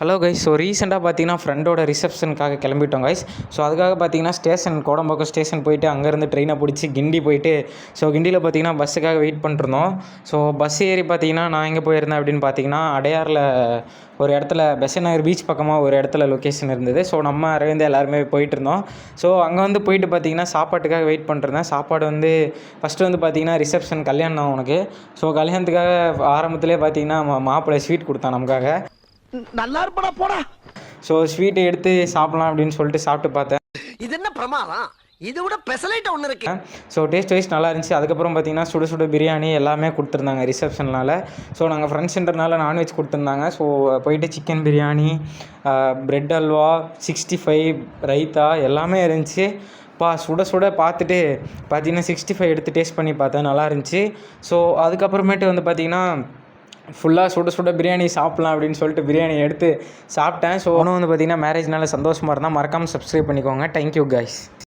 Hello guys so ரீசெண்டாக பார்த்தீங்கன்னா ஃப்ரெண்டோட ரிசப்ஷனுக்காக கிளம்பிட்டோம் கைஸ் ஸோ அதுக்காக பார்த்தீங்கன்னா ஸ்டேஷன் கோடம்பாக்கம் ஸ்டேஷன் போயிட்டு அங்கேருந்து ட்ரெயினை பிடிச்சி கிண்டி போயிட்டு ஸோ கிண்டியில் பார்த்தீங்கன்னா பஸ்ஸுக்காக வெயிட் பண்ணிருந்தோம் ஸோ பஸ் ஏறி பார்த்தீங்கன்னா நான் எங்கே போயிருந்தேன் அப்படின்னு பார்த்தீங்கன்னா அடையாரில் ஒரு இடத்துல பெசநகர் நகர் பீச் பக்கமாக ஒரு இடத்துல லொக்கேஷன் இருந்தது. ஸோ நம்ம அரவிந்த் எல்லாருமே போயிட்டு இருந்தோம் ஸோ அங்கே வந்து போயிட்டு பார்த்தீங்கன்னா சாப்பாட்டுக்காக வெயிட் பண்ணிருந்தேன் சாப்பாடு வந்து ஃபஸ்ட்டு வந்து பார்த்தீங்கன்னா ரிசப்ஷன் கல்யாணம் உனக்கு. ஸோ கல்யாணத்துக்காக ஆரம்பத்திலே பார்த்தீங்கன்னா மா- மாப்பிள்ளை ஸ்வீட் கொடுத்தான் நமக்காக. நல்லா இருப்படா போடா. ஸோ ஸ்வீட்டை எடுத்து சாப்பிட்லாம் அப்படின்னு சொல்லிட்டு சாப்பிட்டு பார்த்தேன். இது என்ன பிரமாதம்? இதை விட பெசலைட் ஒண்ணு இருக்கு. ஸோ டேஸ்ட் வைஸ் நல்லா இருந்துச்சு. அதுக்கப்புறம் பார்த்தீங்கன்னா சுட சுட பிரியாணி எல்லாமே கொடுத்துருந்தாங்க ரிசப்ஷனால் ஸோ நாங்கள் ஃப்ரெண்ட்ஸ்ன்றனால நான்வெஜ் கொடுத்துருந்தாங்க. ஸோ போயிட்டு chicken biryani bread halwa sixty five raita எல்லாமே இருந்துச்சு. பா சுட சுட பார்த்துட்டு பார்த்தீங்கன்னா சிக்ஸ்டி ஃபைவ் எடுத்து டேஸ்ட் பண்ணி பார்த்தேன். நல்லா இருந்துச்சு. ஸோ அதுக்கப்புறமேட்டு வந்து பார்த்தீங்கன்னா ஃபுல்லாக சுட சுட பிரியாணி சாப்பிட்லாம் அப்படின்னு சொல்லிட்டு பிரியாணி எடுத்து சாப்பிட்டேன். ஸோ ஒன்று வந்து பார்த்தீங்கன்னா மேரேஜ்னால சந்தோஷமாக இருந்தால் மறக்காமல் சப்ஸ்கிரைப் பண்ணிக்கோங்க. Thank you guys